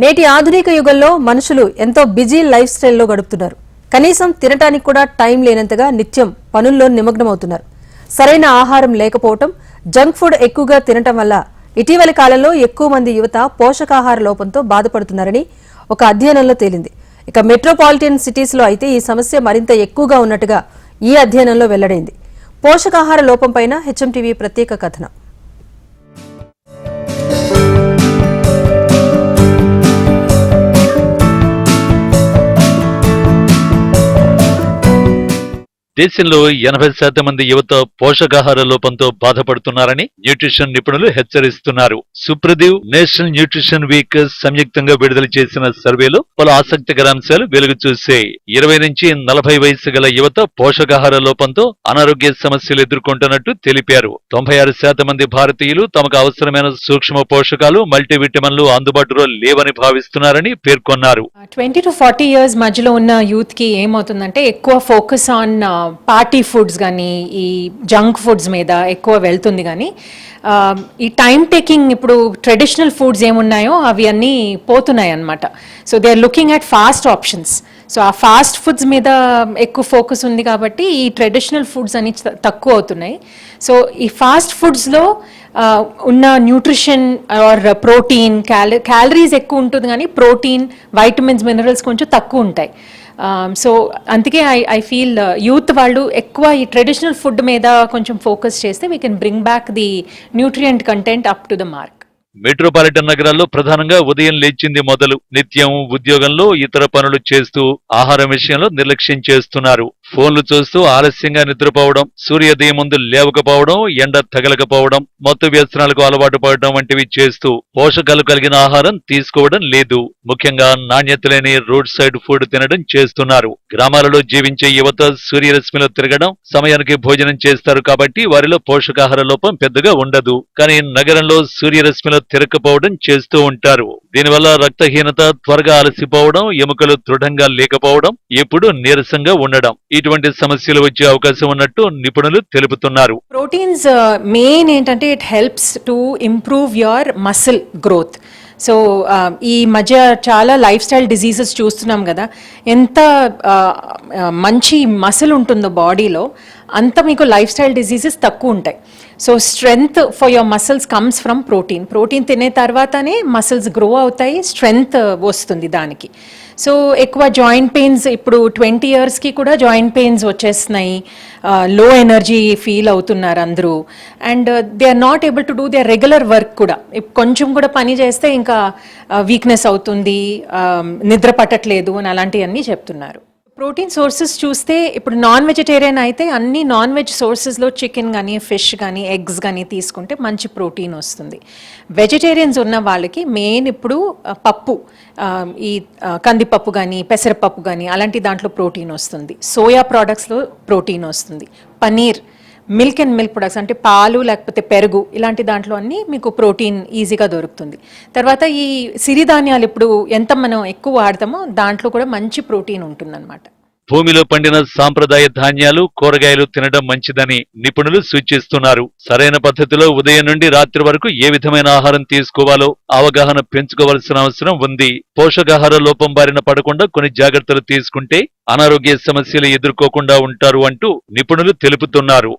నేటి ఆధునిక యుగంలో మనుషులు ఎంతో బిజీ లైఫ్ స్టైల్లో గడుపుతున్నారు. కనీసం తినటానికి కూడా టైం లేనంతగా నిత్యం పనుల్లో నిమగ్నమవుతున్నారు. సరైన ఆహారం లేకపోవటం జంక్ ఫుడ్ ఎక్కువగా తినటం వల్ల ఇటీవలి కాలంలో ఎక్కువ మంది యువత పోషకాహార లోపంతో బాధపడుతున్నారని ఒక అధ్యయనంలో తేలింది. ఇక మెట్రోపాలిటన్ సిటీస్లో అయితే ఈ సమస్య మరింత ఎక్కువగా ఉన్నట్టుగా ఈ అధ్యయనంలో వెల్లడైంది. పోషకాహార లోపంపైన హెచ్ఎంటీవీ ప్రత్యేక కథనం. దేశంలో ఎనభై శాతం మంది యువత పోషకాహార లోపంతో బాధపడుతున్నారని న్యూట్రిషన్ నిపుణులు హెచ్చరిస్తున్నారు. సుప్రదీవ్ నేషనల్ న్యూట్రిషన్ వీక్ సంయుక్తంగా విడుదల చేసిన సర్వేలో పలు ఆసక్తికర అంశాలు వెలుగు చూశాయి. ఇరవై నుంచి నలభై వయసు గల యువత పోషకాహార లోపంతో అనారోగ్య సమస్యలు ఎదుర్కొంటున్నట్టు తెలిపారు. తొంభై ఆరు శాతం మంది భారతీయులు తమకు అవసరమైన సూక్ష్మ పోషకాలు మల్టీవిటమిన్లు అందుబాటులో లేవని భావిస్తున్నారని పేర్కొన్నారు. ట్వంటీ టు ఫార్టీ ఇయర్స్ మధ్యలో ఉన్న యూత్కి ఏమవుతుందంటే ఎక్కువ ఫోకస్ ఆన్ పార్టీ ఫుడ్స్ కానీ ఈ జంక్ ఫుడ్స్ మీద ఎక్కువ వెళ్తుంది కానీ ఈ టైం టేకింగ్ ఇప్పుడు ట్రెడిషనల్ ఫుడ్స్ ఏమున్నాయో అవి అన్నీ పోతున్నాయి అన్నమాట so they are looking at fast options. So ఆ ఫాస్ట్ ఫుడ్స్ మీద ఎక్కువ ఫోకస్ ఉంది కాబట్టి ఈ ట్రెడిషనల్ ఫుడ్స్ అని తక్కువ అవుతున్నాయి. సో ఈ ఫాస్ట్ ఫుడ్స్లో ఉన్న nutrition or protein cal calories ఎక్కువ ఉంటుంది కానీ ప్రోటీన్ వైటమిన్స్ మినరల్స్ కొంచెం తక్కువ ఉంటాయి. సో అందుకే ఐ ఐ ఫీల్ యూత్ వాళ్ళు ఎక్కువ ఈ ట్రెడిషనల్ ఫుడ్ మీద కొంచెం ఫోకస్ చేస్తే we can bring back the nutrient content up to the mark metropolitan నగరాల్లో ప్రధానంగా ఉదయం లేచింది మొదలు. నిత్యం ఉద్యోగంలో ఇతర పనులు చేస్తూ ఆహారం విషయంలో నిర్లక్ష్యం చేస్తున్నారు. ఫోన్లు చూస్తూ ఆలస్యంగా నిద్రపోవడం సూర్యోదయం ముందు లేవకపోవడం ఎండ తగలకపోవడం మొత్తం వ్యసనాలకు అలవాటు పడడం వంటివి చేస్తూ పోషకాలు కలిగిన ఆహారం తీసుకోవడం లేదు. ముఖ్యంగా నాణ్యత లేని రోడ్ సైడ్ ఫుడ్ తినడం చేస్తున్నారు. గ్రామాలలో జీవించే యువత సూర్యరశ్మిలో తిరగడం సమయానికి భోజనం చేస్తారు కాబట్టి వారిలో పోషకాహార లోపం పెద్దగా ఉండదు. కానీ నగరంలో సూర్యరశ్మిలో తిరక్కపోవడం చేస్తూ ఉంటారు. దీనివల్ల రక్తహీనత త్వరగా అలసిపోవడం ఎముకలు దృఢంగా లేకపోవడం ఎప్పుడు నీరసంగా ఉండడం. ఇటువంటి సమస్యలు వచ్చే అవకాశం ఉన్నట్టు నిపుణులు తెలుపుతున్నారు. ప్రోటీన్స్ మెయిన్ uh, ఏంటంటే it helps to improve your muscle growth so ఈ మధ్య చాలా లైఫ్ స్టైల్ డిజీజెస్ చూస్తున్నాం కదా. ఎంత uh, uh, మంచి మసిల్ ఉంటుందో బాడీలో అంత మీకు లైఫ్ స్టైల్ డిజీజెస్ తక్కువ ఉంటాయి. So strength for your muscles comes from protein protein తినే తర్వాతనే మసిల్స్ గ్రో అవుతాయి స్ట్రెంగ్త్ వస్తుంది దానికి. సో ఎక్కువ జాయింట్ పెయిన్స్ ఇప్పుడు ట్వంటీ ఇయర్స్కి కూడా జాయింట్ పెయిన్స్ వచ్చేస్తున్నాయి. లో ఎనర్జీ ఫీల్ అవుతున్నారు అందరూ. And they are not able to do the regular work కూడా. కొంచెం కూడా పని చేస్తే ఇంకా వీక్నెస్ అవుతుంది నిద్ర పట్టట్లేదు అని అలాంటివన్నీ చెప్తున్నారు. ప్రోటీన్ సోర్సెస్ చూస్తే ఇప్పుడు నాన్ వెజిటేరియన్ అయితే అన్ని నాన్ వెజ్ సోర్సెస్లో చికెన్ కానీ ఫిష్ కానీ ఎగ్స్ కానీ తీసుకుంటే మంచి ప్రోటీన్ వస్తుంది. వెజిటేరియన్స్ ఉన్న వాళ్ళకి మెయిన్ ఇప్పుడు పప్పు ఈ కందిపప్పు కానీ పెసరపప్పు కానీ అలాంటి దాంట్లో ప్రోటీన్ వస్తుంది. సోయా ప్రోడక్ట్స్లో ప్రోటీన్ వస్తుంది. Paneer milk and milk products అంటే పాలు లేకపోతే పెరుగు ఇలాంటి దాంట్లో అన్ని మీకు ప్రోటీన్ ఈజీగా దొరుకుతుంది. తర్వాత ఈ సిరిధాన్యాలు ఇప్పుడు ఎంత మనం ఎక్కువ వాడతామో దాంట్లో కూడా మంచి ప్రోటీన్ ఉంటుందన్నమాట. భూమిలో పండిన సాంప్రదాయ ధాన్యాలు కూరగాయలు తినడం మంచిదని నిపుణులు సూచిస్తున్నారు. సరైన పద్ధతిలో ఉదయం నుండి రాత్రి వరకు ఏ విధమైన ఆహారం తీసుకోవాలో అవగాహన పెంచుకోవాల్సిన అవసరం ఉంది. పోషకాహార లోపం బారిన పడకుండా కొన్ని జాగ్రత్తలు తీసుకుంటే అనారోగ్య సమస్యలు ఎదుర్కోకుండా ఉంటారు అంటూ నిపుణులు తెలుపుతున్నారు.